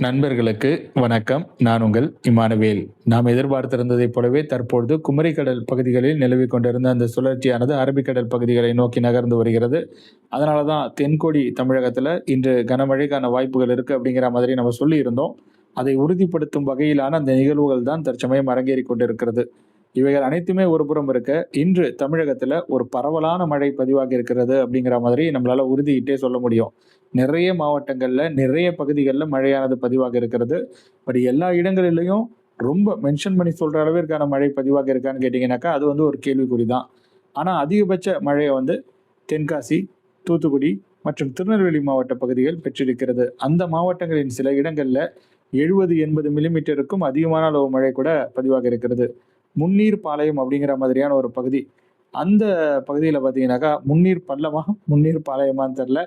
நண்பர்களுக்கு வணக்கம். நான் உங்கள் இமானுவேல். நாம் எதிர்பார்த்திருந்ததைப் போலவே தற்பொழுது குமரிக்கடல் பகுதிகளில் நிலவி கொண்டிருந்த அந்த சுழற்சியானது அரபிக்கடல் பகுதிகளை நோக்கி நகர்ந்து வருகிறது. அதனால தான் தென்கோடி தமிழகத்தில் இன்று கனமழைக்கான வாய்ப்புகள் இருக்குது அப்படிங்கிற மாதிரி நம்ம சொல்லியிருந்தோம். அதை உறுதிப்படுத்தும் வகையிலான அந்த நிகழ்வுகள் தான் தற்சமயம் அரங்கேறி கொண்டிருக்கிறது. இவைகள் அனைத்துமே ஒரு புறம் இருக்க. இன்று தமிழகத்தில் ஒரு பரவலான மழை பதிவாகி இருக்கிறது அப்படிங்கிற மாதிரி நம்மளால உறுதியிட்டே சொல்ல முடியும். நிறைய மாவட்டங்களில் நிறைய பகுதிகளில் மழையானது பதிவாக இருக்கிறது. பட் எல்லா இடங்களிலையும் ரொம்ப மென்ஷன் பண்ணி சொல்கிற அளவிற்கான மழை பதிவாக இருக்கான்னு கேட்டிங்கனாக்கா அது வந்து ஒரு கேள்விக்குறி தான் ஆனால் அதிகபட்ச மழையை வந்து தென்காசி தூத்துக்குடி மற்றும் திருநெல்வேலி மாவட்ட பகுதிகள் பெற்றிருக்கிறது. அந்த மாவட்டங்களின் சில இடங்களில் எழுபது எண்பது மில்லிமீட்டருக்கும் அதிகமான அளவு மழை கூட பதிவாக இருக்கிறது. முன்னீர் பாளையம் அப்படிங்கிற மாதிரியான ஒரு பகுதி. அந்த பகுதியில் பார்த்தீங்கன்னாக்கா முன்னீர் பள்ளமா? முன்னீர் பாளையமான்னு தெரில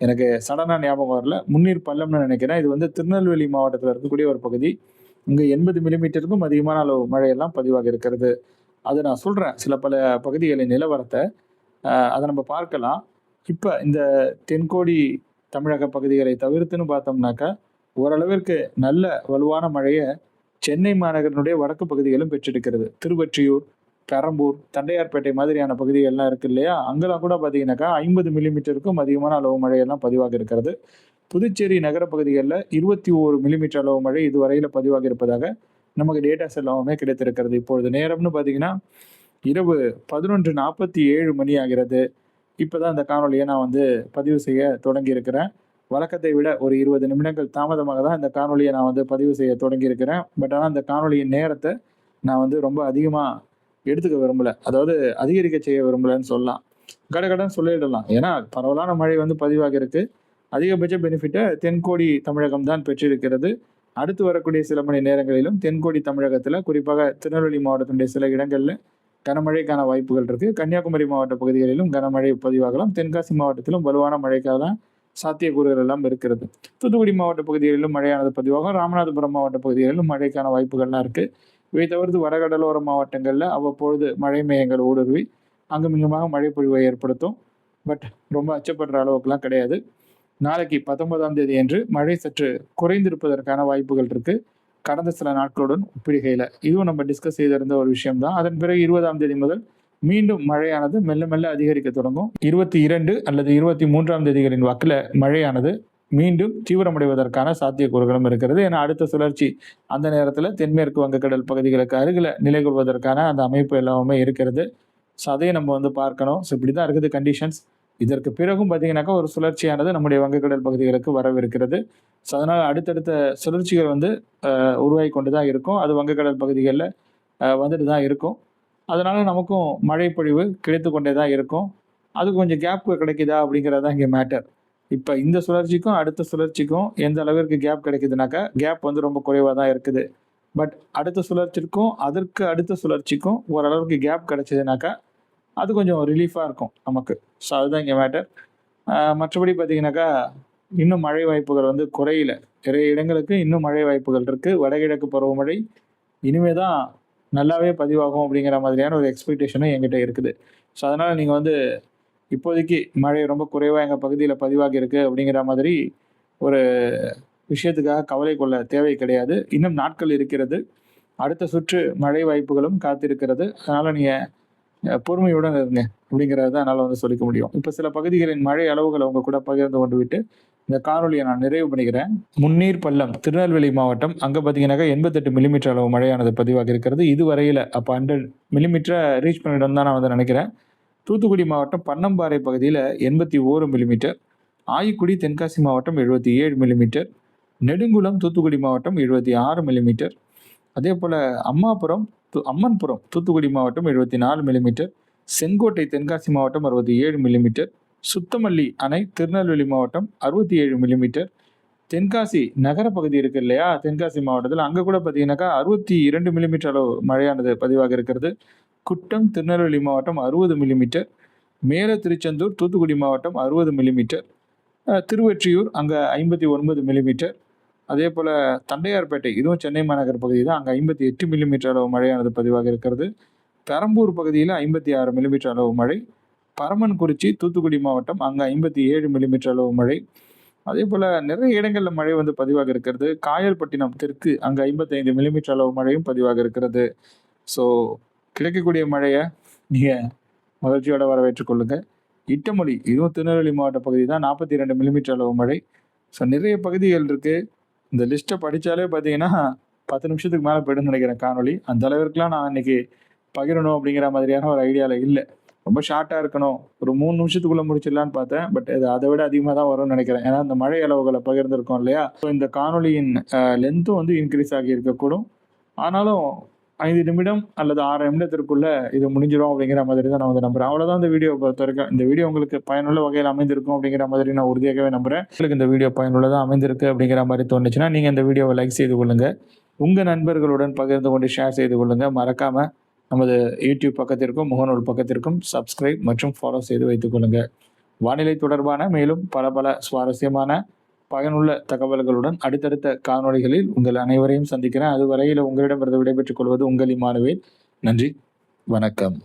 எனக்கு சடனாக ஞாபகம் வரல. முன்னீர் பள்ளம்னு நினைக்கிறேன். இது வந்து திருநெல்வேலி மாவட்டத்தில் இருக்கக்கூடிய ஒரு பகுதி. இங்கே எண்பது மில்லிமீட்டருக்கும் அதிகமான அளவு மழையெல்லாம் பதிவாக இருக்கிறது. அது நான் சொல்கிறேன் சில பல பகுதிகளின் நிலவரத்தை அதை நம்ம பார்க்கலாம். இப்போ இந்த தென்கோடி தமிழக பகுதிகளை தவிர்த்துன்னு பார்த்தோம்னாக்கா ஓரளவிற்கு நல்ல வலுவான மழையை சென்னை மாநகரனுடைய வடக்கு பகுதிகளும் பெற்றிருக்கிறது. திருவொற்றியூர் பெரம்பூர் தண்டையார்பேட்டை மாதிரியான பகுதிகள்லாம் இருக்கு இல்லையா? அங்கெல்லாம் கூட பார்த்தீங்கன்னாக்கா ஐம்பது மில்லிமீட்டருக்கும் அதிகமான அளவு மழையெல்லாம் பதிவாக இருக்கிறது. புதுச்சேரி நகர பகுதிகளில் இருபத்தி ஓரு மில்லிமீட்டர் அளவு மழை இதுவரையில் பதிவாக இருப்பதாக நமக்கு டேட்டாஸ் எல்லாமே கிடைத்திருக்கிறது. இப்பொழுது நேரம்னு பார்த்தீங்கன்னா இரவு பதினொன்று நாற்பத்தி ஏழு மணி ஆகிறது. இப்போ தான் இந்த காணொலியை நான் வந்து பதிவு செய்ய தொடங்கியிருக்கிறேன். வழக்கத்தை விட ஒரு இருபது நிமிடங்கள் தாமதமாக தான் இந்த காணொலியை நான் வந்து பதிவு செய்ய தொடங்கியிருக்கிறேன். பட் ஆனால் இந்த காணொலியின் நேரத்தை நான் வந்து ரொம்ப அதிகமாக எடுத்துக்க விரும்பலை. அதாவது அதிகரிக்க செய்ய விரும்பலைன்னு சொல்லலாம். கடகடன் சொல்லிடலாம். ஏன்னா பரவலான மழை வந்து பதிவாக இருக்கு. அதிகபட்ச பெனிஃபிட்டை தென்கோடி தமிழகம் தான் பெற்றிருக்கிறது. அடுத்து வரக்கூடிய சில மணி நேரங்களிலும் தென்கோடி தமிழகத்தில் குறிப்பாக திருநெல்வேலி மாவட்டத்தினுடைய சில இடங்களில் கனமழைக்கான வாய்ப்புகள் இருக்குது கன்னியாகுமரி மாவட்ட பகுதிகளிலும் கனமழை பதிவாகலாம். தென்காசி மாவட்டத்திலும் வலுவான மழைக்கான சாத்தியக்கூறுகள் எல்லாம் இருக்கிறது. தூத்துக்குடி மாவட்ட பகுதிகளிலும் மழையானது பதிவாகும். ராமநாதபுரம் மாவட்ட பகுதிகளிலும் மழைக்கான வாய்ப்புகள்லாம் இருக்குது இவை தவிர்த்து வடகடலோர மாவட்டங்களில் அவ்வப்பொழுது மழை மேயங்கள் ஊடுருவி அங்குமிங்குமாக மழை பொழிவை ஏற்படுத்தும். பட் ரொம்ப அச்சப்படுற அளவுக்குலாம் கிடையாது. நாளைக்கு பத்தொன்பதாம் தேதி அன்று மழை சற்று குறைந்திருப்பதற்கான வாய்ப்புகள் இருக்குது கடந்த சில நாட்களுடன் ஒப்பிடுகையில். இதுவும் நம்ம டிஸ்கஸ் செய்திருந்த ஒரு விஷயம் தான் அதன் பிறகு இருபதாம் தேதி முதல் மீண்டும் மழையானது மெல்ல மெல்ல அதிகரிக்க தொடங்கும். இருபத்தி இரண்டு அல்லது இருபத்தி மூன்றாம் தேதிகளின் வாக்கில் மழையானது மீண்டும் தீவிரமடைவதற்கான சாத்தியக்கூறுகளும் இருக்கிறது. ஏன்னா அடுத்த சுழற்சி அந்த நேரத்தில் தென்மேற்கு வங்கக்கடல் பகுதிகளுக்கு அருகில் நிலை கொள்வதற்கான அந்த அமைப்பு எல்லாமே இருக்கிறது. ஸோ அதையும் நம்ம வந்து பார்க்கணும். ஸோ இப்படி தான் இருக்குது கண்டிஷன்ஸ் இதற்கு பிறகும் பார்த்தீங்கன்னாக்கா ஒரு சுழற்சியானது நம்முடைய வங்கக்கடல் பகுதிகளுக்கு வரவிருக்கிறது. ஸோ அதனால் அடுத்தடுத்த சுழற்சிகள் வந்து உருவாகி கொண்டு தான் இருக்கும். அது வங்கக்கடல் பகுதிகளில் வந்துட்டு தான் இருக்கும். அதனால நமக்கும் மழை பொழிவு கிடைத்து கொண்டே தான் இருக்கும். அது கொஞ்சம் கேப் கிடைக்குதா அப்படிங்கிறது தான் இங்கே மேட்டர் இப்போ இந்த சுழற்சிக்கும் அடுத்த சுழற்சிக்கும் எந்த அளவிற்கு கேப் கிடைக்குதுனாக்கா கேப் வந்து ரொம்ப குறைவாக தான் இருக்குது. பட் அடுத்த சுழற்சிக்கும் அதற்கு அடுத்த சுழற்சிக்கும் ஓரளவுக்கு கேப் கிடைச்சதுனாக்கா அது கொஞ்சம் ரிலீஃபாக இருக்கும் நமக்கு. ஸோ அதுதான் இங்கே மேட்டர் மற்றபடி பார்த்தீங்கன்னாக்கா இன்னும் மழை வாய்ப்புகள் வந்து குறையில. நிறைய இடங்களுக்கு இன்னும் மழை வாய்ப்புகள் இருக்குது வடகிழக்கு பருவமழை. இனிமே தான் நல்லாவே பதிவாகும் அப்படிங்கிற மாதிரியான ஒரு எக்ஸ்பெக்டேஷனும் எங்கிட்ட இருக்குது. ஸோ அதனால் நீங்கள் வந்து இப்போதைக்கு மழை ரொம்ப குறைவாக எங்கள் பகுதியில் பதிவாகியிருக்கு அப்படிங்கிற மாதிரி ஒரு விஷயத்துக்காக கவலை கொள்ள தேவை கிடையாது. இன்னும் நாட்கள் இருக்கிறது. அடுத்த சுற்று மழை வாய்ப்புகளும் காத்திருக்கிறது. அதனால் நீங்கள் பொறுமையுடன் இருங்க அப்படிங்கிறத தான் என்னால் வந்து சொல்லிக்க முடியும். இப்போ சில பகுதிகளின் மழை அளவுகளை அவங்க கூட பகிர்ந்து கொண்டு விட்டு இந்த காணொலியை நான் நிறைவு பண்ணிக்கிறேன். முன்னீர் பள்ளம் திருநெல்வேலி மாவட்டம் அங்கே பார்த்தீங்கன்னாக்கா எண்பத்தெட்டு மில்லிமீட்டர் அளவு மழையானது பதிவாக இருக்கிறது. இதுவரையில் அப்போ ஹண்ட்ரட் மில்லிமீட்டரை ரீச் பண்ணிடம் தான் நான் வந்து நினைக்கிறேன். தூத்துக்குடி மாவட்டம் பன்னம்பாறை பகுதியில் எண்பத்தி ஓரு மில்லிமீட்டர் ஆய்க்குடி தென்காசி மாவட்டம் எழுபத்தி ஏழு மில்லிமீட்டர் நெடுங்குளம் தூத்துக்குடி மாவட்டம் எழுபத்தி ஆறு மில்லிமீட்டர் அதே போல் அம்மாபுரம் அம்மன்புரம் தூத்துக்குடி மாவட்டம் எழுபத்தி நாலு மில்லிமீட்டர் செங்கோட்டை தென்காசி மாவட்டம் அறுபத்தி ஏழு மில்லிமீட்டர் சுத்தமல்லி அணை திருநெல்வேலி மாவட்டம் அறுபத்தி ஏழு மில்லிமீட்டர் தென்காசி நகர பகுதி இருக்கு இல்லையா? தென்காசி மாவட்டத்தில் அங்கே கூட பார்த்தீங்கன்னாக்கா அறுபத்தி இரண்டு மில்லிமீட்டர் அளவு மழையானது பதிவாக இருக்கிறது. குட்டம் திருநெல்வேலி மாவட்டம் அறுபது மில்லிமீட்டர் மேல திருச்செந்தூர் தூத்துக்குடி மாவட்டம் அறுபது மில்லிமீட்டர் திருவெற்றியூர் அங்கே ஐம்பத்தி ஒன்பது மில்லிமீட்டர் அதே போல் தண்டையார்பேட்டை இதுவும் சென்னை மாநகர் பகுதி தான் அங்கே ஐம்பத்தி எட்டு மில்லிமீட்டர் அளவு மழையானது பதிவாக இருக்கிறது. பெரம்பூர் பகுதியில் ஐம்பத்தி ஆறு மில்லிமீட்டர் அளவு மழை. பரமன்குறிச்சி தூத்துக்குடி மாவட்டம். அங்கே ஐம்பத்தி ஏழு மில்லிமீட்டர் அளவு மழை. அதே போல் நிறைய இடங்களில் மழை வந்து பதிவாக இருக்கிறது. காயல்பட்டினம் தெற்கு அங்கே ஐம்பத்தைந்து மில்லிமீட்டர் அளவு மழையும் பதிவாக இருக்கிறது. ஸோ கிடைக்கக்கூடிய மழையை நீங்கள் மகிழ்ச்சியோட வரவேற்றுக் கொள்ளுங்கள் இட்டமொழி இதுவும் திருநெல்வேலி மாவட்ட பகுதி தான் நாற்பத்தி ரெண்டு மில்லிமீட்டர் அளவு மழை. ஸோ நிறைய பகுதிகள் இருக்குது இந்த லிஸ்ட்டை படித்தாலே பார்த்தீங்கன்னா பத்து நிமிஷத்துக்கு மேலே போயிடும்னு நினைக்கிறேன் காணொளி. அந்த அளவிற்குலாம் நான் இன்னைக்கு பகிரணும் அப்படிங்கிற மாதிரியான ஒரு ஐடியாவில் இல்லை. ரொம்ப ஷார்ட்டாக இருக்கணும். ஒரு மூணு நிமிஷத்துக்குள்ளே முடிச்சிடலான்னு பார்த்தேன். பட் இது அதை விட அதிகமாக தான் வரும்னு நினைக்கிறேன். ஏன்னா இந்த மழை அளவுகளை பகிர்ந்துருக்கோம் இல்லையா? ஸோ இந்த காணொளியின் லென்த்தும் வந்து இன்க்ரீஸ் ஆகி இருக்கக்கூடும். ஆனாலும் ஐந்து நிமிடம் அல்லது ஆறு நிமிடத்திற்குள்ள இது முடிஞ்சிடும் அப்படிங்கிற மாதிரி தான் நான் வந்து நம்புறேன். அவ்வளோதான் இந்த வீடியோ பொறுத்த வரைக்கும் இந்த வீடியோ உங்களுக்கு பயனுள்ள வகையில் அமைந்திருக்கும் அப்படிங்கிற மாதிரி நான் உறுதியாகவே நம்புறேன். உங்களுக்கு இந்த வீடியோ பயனுள்ளதாக அமைந்திருக்கு அப்படிங்கிற மாதிரி தோணுச்சுன்னா நீங்கள் இந்த வீடியோவை லைக் செய்து கொள்ளுங்கள் உங்கள் நண்பர்களுடன் பகிர்ந்து கொண்டு ஷேர் செய்து கொள்ளுங்கள் மறக்காமல் நமது யூடியூப் பக்கத்திற்கும் முகநூல் பக்கத்திற்கும் சப்ஸ்கிரைப் மற்றும் ஃபாலோ செய்து வைத்துக் கொள்ளுங்க. வானிலை தொடர்பான மேலும் பல பல சுவாரஸ்யமான பயனுள்ள தகவல்களுடன் அடுத்தடுத்த காணொளிகளில் உங்கள் அனைவரையும் சந்திக்கிறேன். அதுவரையில் உங்களிடமிருந்து விடைபெற்றுக் கொள்வது உங்கள் இமானுவேல். நன்றி வணக்கம்.